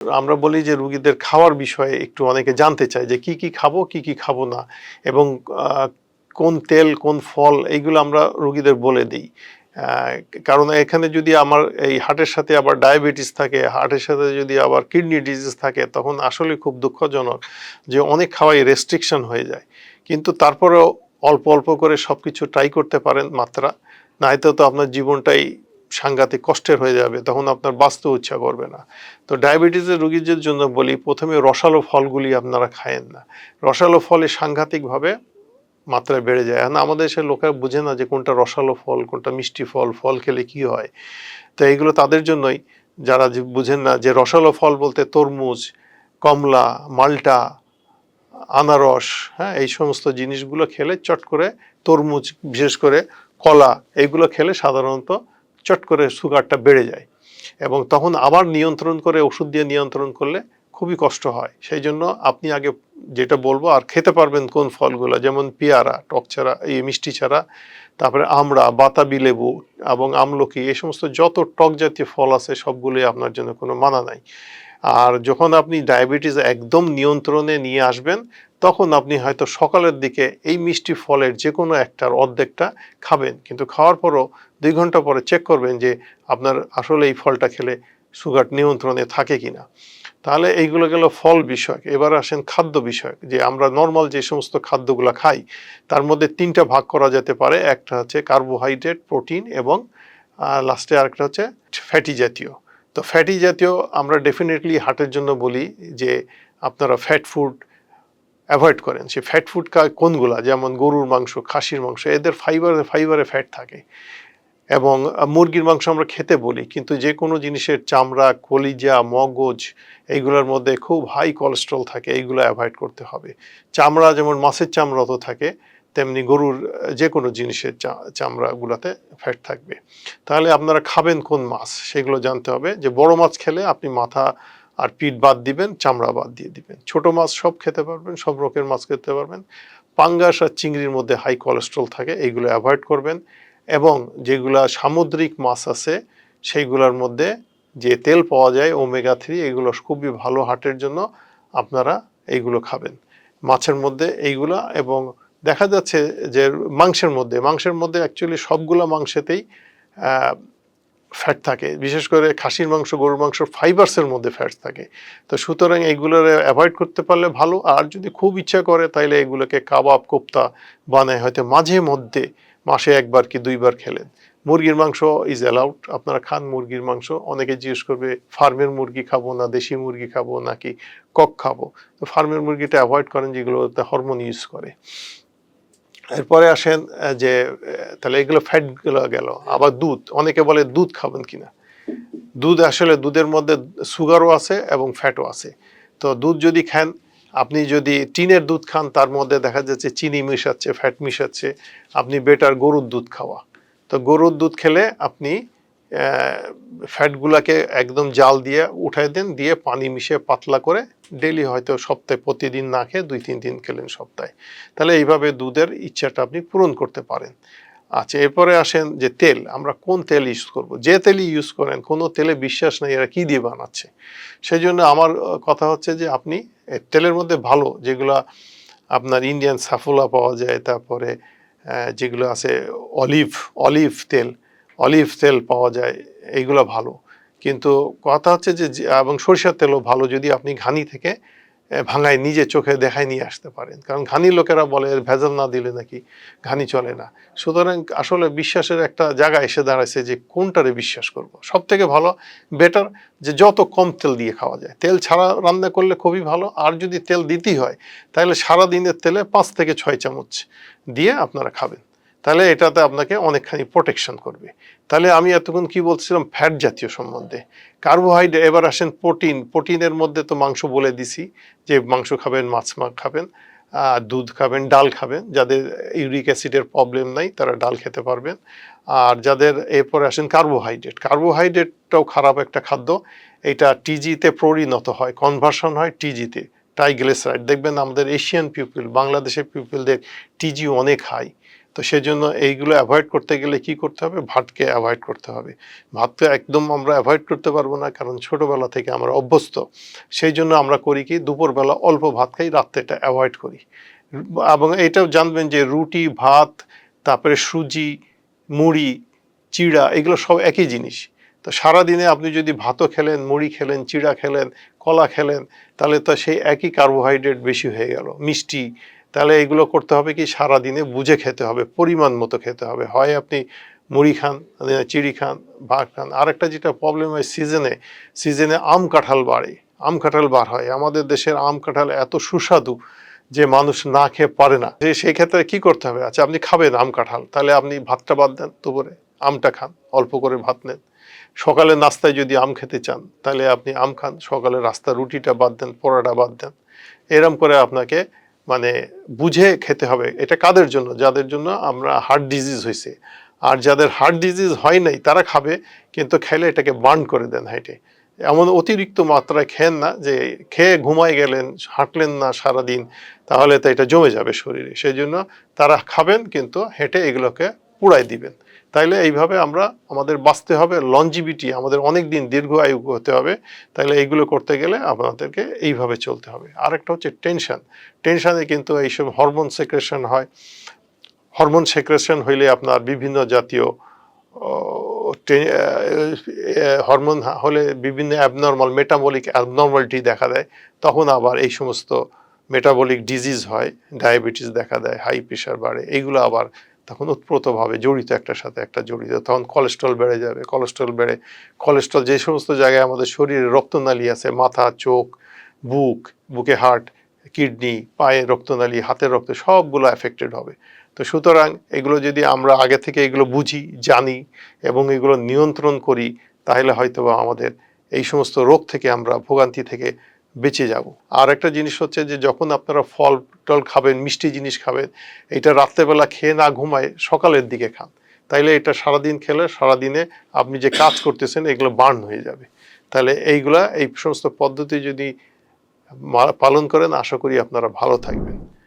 আমরা বলি যে রুগীদের খাওয়ার বিষয়ে একটু অনেকে জানতে চায় যে কি কি খাব, কি কি খাব না এবং কোন তেল, কোন ফল এইগুলো আমরা রুগীদের বলে দিই। কারণ এখানে যদি আমার এই হার্টের সাথে আবার ডায়াবেটিস থাকে, হার্টের সাথে যদি আবার কিডনি ডিজিজ থাকে, তখন আসলে খুব দুঃখজনক যে অনেক খাওয়াই রেস্ট্রিকশন হয়ে যায়। কিন্তু তারপরেও অল্প অল্প করে সব কিছু ট্রাই করতে পারেন মাত্রা। নাইতো তো আপনার জীবনটাই সাংঘাতিক কষ্টের হয়ে যাবে, তখন আপনার বাঁচতে ইচ্ছা করবে না। তো ডায়াবেটিসের রোগীদের জন্য বলি, প্রথমে রসালো ফলগুলি আপনারা খায়েন না। রসালো ফলে সাংঘাতিকভাবে মাত্রায় বেড়ে যায়। এখন আমাদের দেশের লোকেরা বুঝে না যে কোনটা রসালো ফল, কোনটা মিষ্টি ফল ফল খেলে কি হয়। তো এইগুলো তাদের জন্যই যারা বুঝেন না যে রসালো ফল বলতে তরমুজ, কমলা, মাল্টা, আনারস হ্যাঁ এই সমস্ত জিনিসগুলো খেলে চট করে তরমুজ, বিশেষ করে কলা, এইগুলো খেলে সাধারণত চট করে সুগারটা বেড়ে যায় এবং তখন আবার নিয়ন্ত্রণ করে ওষুধ দিয়ে নিয়ন্ত্রণ করলে খুবই কষ্ট হয়। সেই জন্য আপনি আগে যেটা বলব, আর খেতে পারবেন কোন ফলগুলো, যেমন পেয়ারা, টক ছাড়া এই মিষ্টি ছাড়া তারপরে আমড়া বাতাবি লেবু এবং আমলকি, এই সমস্ত যত টক জাতীয় ফল আছে সবগুলোই আপনার জন্য কোনো মানা নাই। আর যখন আপনি ডায়াবেটিস একদম নিয়ন্ত্রণে নিয়ে আসবেন তখন আপনি হয়তো সকালের দিকে এই মিষ্টি ফলের যে কোনো একটার অর্ধেকটা খাবেন। কিন্তু খাওয়ার পরও দুই ঘণ্টা পরে চেক করবেন যে আপনার আসলে এই ফলটা খেলে সুগার নিয়ন্ত্রণে থাকে কি না তাহলে এইগুলো গেল ফল বিষয়ক। এবার আসেন খাদ্য বিষয়ক। যে আমরা নর্মাল যে সমস্ত খাদ্যগুলো খাই, তার মধ্যে তিনটা ভাগ করা যেতে পারে। একটা হচ্ছে কার্বোহাইড্রেট প্রোটিন এবং লাস্টে আরেকটা হচ্ছে ফ্যাটি জাতীয়। তো ফ্যাটি জাতীয় আমরা ডেফিনেটলি হার্টের জন্য বলি যে আপনারা ফ্যাট ফুড অ্যাভয়েড করেন। সে ফ্যাট ফুড কোনগুলা? যেমন গরুর মাংস, খাসির মাংস, এদের ফাইবারে ফাইবারে ফ্যাট থাকে। এবং মুরগির মাংস আমরা খেতে বলি, কিন্তু যে কোনো জিনিসের চামড়া, কলিজা, মগজ, এইগুলোর মধ্যে খুব হাই কোলেস্ট্রল থাকে, এইগুলো অ্যাভয়েড করতে হবে। চামড়া যেমন মাছের চামড়া তো থাকে, তেমনি গরুর যে কোনো জিনিসের চামড়াগুলোতে ফ্যাট থাকবে। তাহলে আপনারা খাবেন কোন মাছ? সেগুলো জানতে হবে। যে বড় মাছ খেলে আপনি মাথা আর পিঠ বাদ দিবেন, চামড়া বাদ দিয়ে দিবেন। ছোট মাছ সব খেতে পারবেন, সব রকমের মাছ খেতে পারবেন। পাঙ্গাস আর চিংড়ির মধ্যে হাই কোলেস্ট্রল থাকে, এইগুলো অ্যাভয়েড করবেন এবং যেগুলা সামুদ্রিক মাছ আছে, সেইগুলোর মধ্যে যে তেল পাওয়া যায় ওমেগা থ্রি এগুলো খুবই ভালো হার্টের জন্য আপনারা এইগুলো খাবেন। মাছের মধ্যে এইগুলা এবং দেখা যাচ্ছে যে মাংসের মধ্যে মাংসের মধ্যে অ্যাকচুয়ালি সবগুলো মাংসেতেই ফ্যাট থাকে। বিশেষ করে খাসির মাংস, গরুর মাংস ফাইবার্সের মধ্যে ফ্যাট থাকে। তো সুতরাং এইগুলোর অ্যাভয়েড করতে পারলে ভালো। আর যদি খুব ইচ্ছা করে, তাইলে এগুলোকে কাবাব, কোপ্তা বানায় হয়তো মাঝে মধ্যে, মাসে একবার কি দুইবার খেলেন মুরগির মাংস ইজ অ্যালাউড আপনারা খান মুরগির মাংস। অনেকে জিজ্ঞেস করবে, ফার্মের মুরগি খাব না, দেশি মুরগি খাব নাকি কক খাব? তো ফার্মের মুরগিটা অ্যাভয়েড করেন যেগুলোতে হরমোন ইউজ করে। এরপরে আসেন যে তাহলে এগুলো ফ্যাটগুলো গেল। আবার দুধ, অনেকে বলে দুধ খাবেন কিনা? দুধ আসলে দুধের মধ্যে সুগারও আছে এবং ফ্যাটও আছে। তো দুধ যদি খান, আপনি যদি টিনের দুধ খান, তার মধ্যে দেখা যাচ্ছে চিনি মিশাচ্ছে, ফ্যাট মিশাচ্ছে, আপনি বেটার গরুর দুধ খাওয়া। তো গরুর দুধ খেলে আপনি ফ্যাটগুলাকে একদম জাল দিয়ে উঠাই দেন, দিয়ে পানি মিশিয়ে পাতলা করে ডেলি হয়তো সপ্তাহে প্রতিদিন না খেয়ে দুই তিন দিন খেলেন সপ্তাহে। তাহলে এইভাবে দুধের ইচ্ছাটা আপনি পূরণ করতে পারেন। আচ্ছা এরপরে আসেন যে তেল, আমরা কোন তেল ইউজ করব? যে তেলই ইউজ করেন, কোনো তেলে বিশ্বাস নেই এরা কী দিয়ে বানাচ্ছে। সেই জন্য আমার কথা হচ্ছে যে আপনি তেলের মধ্যে ভালো যেগুলো আপনার ইন্ডিয়ান সাফোলা পাওয়া যায়, তারপরে যেগুলো আছে অলিভ অলিভ তেল অলিভ তেল পাওয়া যায়, এইগুলো ভালো। কিন্তু কথা হচ্ছে যে এবং সরিষার তেলও ভালো যদি আপনি ঘানি থেকে ভাঙায়, নিজে চোখে দেখায় নিয়ে আসতে পারেন। কারণ ঘানি লোকেরা বলে ভেজাল না দিলে নাকি ঘানি চলে না। সুতরাং আসলে বিশ্বাসের একটা জায়গা এসে দাঁড়াইছে যে, কোনটারে বিশ্বাস করব? সব থেকে ভালো, বেটার যে, যত কম তেল দিয়ে খাওয়া যায়। তেল ছাড়া রান্না করলে খুবই ভালো, আর যদি তেল দিতেই হয়, তাহলে সারা দিনের তেলে পাঁচ থেকে ছয় চামচ দিয়ে আপনারা খাবেন। তাহলে এটাতে আপনাকে অনেকখানি প্রোটেকশন করবে। তাহলে আমি এতক্ষণ কি বলছিলাম? ফ্যাট জাতীয় সম্বন্ধে। কার্বোহাইড্রেট এবার আসেন প্রোটিন প্রোটিনের মধ্যে তো মাংস বলে দিছি যে মাংস খাবেন মাছ মাছ খাবেন আহ, দুধ খাবেন ডাল খাবেন। যাদের ইউরিক অ্যাসিডের প্রবলেম নাই তারা ডাল খেতে পারবেন। আর যাদের এরপরে আসেন কার্বোহাইড্রেট কার্বোহাইড্রেটটাও খারাপ একটা খাদ্য। এটা টিজিতে পরিণত হয় কনভার্সন হয় টিজিতে ট্রাইগ্লিসারাইড দেখবেন আমাদের এশিয়ান পিপল বাংলাদেশের পিপলদের টিজি অনেক হাই তো সেজন্য এইগুলো অ্যাভয়েড করতে গেলে কি করতে হবে? ভাতকে অ্যাভয়েড করতে হবে। ভাতকে একদম আমরা অ্যাভয়েড করতে পারব না, কারণ ছোটোবেলা থেকে আমরা অভ্যস্ত। সেই জন্য আমরা করি কি, দুপুরবেলা অল্প ভাত খাই, রাত্রেটা অ্যাভয়েড করি। এবং এটাও জানবেন যে রুটি, ভাত, তারপরে সুজি, মুড়ি, চিড়া, এগুলো সব একই জিনিস। তো সারাদিনে আপনি যদি ভাতও খেলেন, মুড়ি খেলেন, চিড়া খেলেন, কলা খেলেন, তাহলে তো সেই একই কার্বোহাইড্রেট বেশি হয়ে গেল। মিষ্টি তাহলে এগুলো করতে হবে কি সারাদিনে বুঝে খেতে হবে, পরিমাণ মতো খেতে হবে। হয় আপনি মুড়ি খান চিড়ি খান, ভাত খান, আরেকটা যেটা প্রবলেম হয় সিজনে সিজনে আম কাঁঠাল বাড়ে। আম কাঁঠাল বার হয়। আমাদের দেশের আম কাঁঠাল এত সুস্বাদু যে মানুষ না খেয়ে পারে না। যে সেই ক্ষেত্রে কি করতে হবে? আচ্ছা আপনি খাবেন আম কাঁঠাল, তাহলে আপনি ভাতটা বাদ দেন দুপুরে, আমটা খান, অল্প করে ভাত নেন। সকালে নাস্তায় যদি আম খেতে চান, তাহলে আপনি আম খান, সকালে রাস্তা রুটিটা বাদ দেন, পরোটা বাদ দেন। এরম করে আপনাকে মানে বুঝে খেতে হবে। এটা কাদের জন্য? যাদের জন্য আমরা হার্ট ডিজিজ হয়েছে আর যাদের হার্ট ডিজিজ হয় নাই, তারা খাবে, কিন্তু খেলে এটাকে বার্ন করে দেন হাইটে এমন অতিরিক্ত মাত্রায় খেন না যে খেয়ে ঘুমায় গেলেন, হাঁটলেন না সারাদিন, তাহলে তো এটা জমে যাবে শরীরে। সেই জন্য তারা খাবেন, কিন্তু হেঁটে এগুলোকে পুড়াই দিবেন। তাইলে এইভাবে আমরা আমাদের বাঁচতে হবে লঞ্জিবিটি আমাদের অনেক দিন দীর্ঘ আয়ু হতে হবে, তাইলে এইগুলো করতে গেলে আপনাদেরকে এইভাবে চলতে হবে। আরেকটা হচ্ছে টেনশন টেনশানে কিন্তু এইসব হরমোন সেক্রেশন হয়। হরমোন সেক্রেশন হইলে আপনার বিভিন্ন জাতীয় হরমোন হলে বিভিন্ন অ্যাবনর্মাল মেটাবলিক অ্যাবনর্মালিটি দেখা দেয়। তখন আবার এই সমস্ত মেটাবলিক ডিজিজ হয় ডায়াবেটিস দেখা দেয় হাই প্রেশার বাড়ে, এইগুলো আবার তখন ওতপ্রোতভাবে জড়িত একটার সাথে একটা জড়িত। তখন কোলেস্ট্রল বেড়ে যাবে কোলেস্ট্রল বেড়ে কোলেস্ট্রল যে সমস্ত জায়গায় আমাদের শরীরে রক্তনালী আছে, মাথা, চোখ, বুক, বুকে হার্ট কিডনি পায়ে রক্তনালী, হাতের রক্ত, সবগুলো অ্যাফেক্টেড হবে। তো সুতরাং এগুলো যদি আমরা আগে থেকে এগুলো বুঝি, জানি এবং এগুলো নিয়ন্ত্রণ করি, তাহলে হয়তোবা আমাদের এই সমস্ত রোগ থেকে আমরা ভোগান্তি থেকে বেঁচে যাব। আর একটা জিনিস হচ্ছে যে, যখন আপনারা ফল টল খাবেন, মিষ্টি জিনিস খাবেন, এটা রাত্রেবেলা খেয়ে না ঘুমায়, সকালের দিকে খান। তাইলে এটা সারাদিন খেলে, সারাদিনে আপনি যে কাজ করতেছেন, এগুলো বার্ন হয়ে যাবে। তাহলে এইগুলা, এই সমস্ত পদ্ধতি যদি পালন করেন, আশা করি আপনারা ভালো থাকবেন।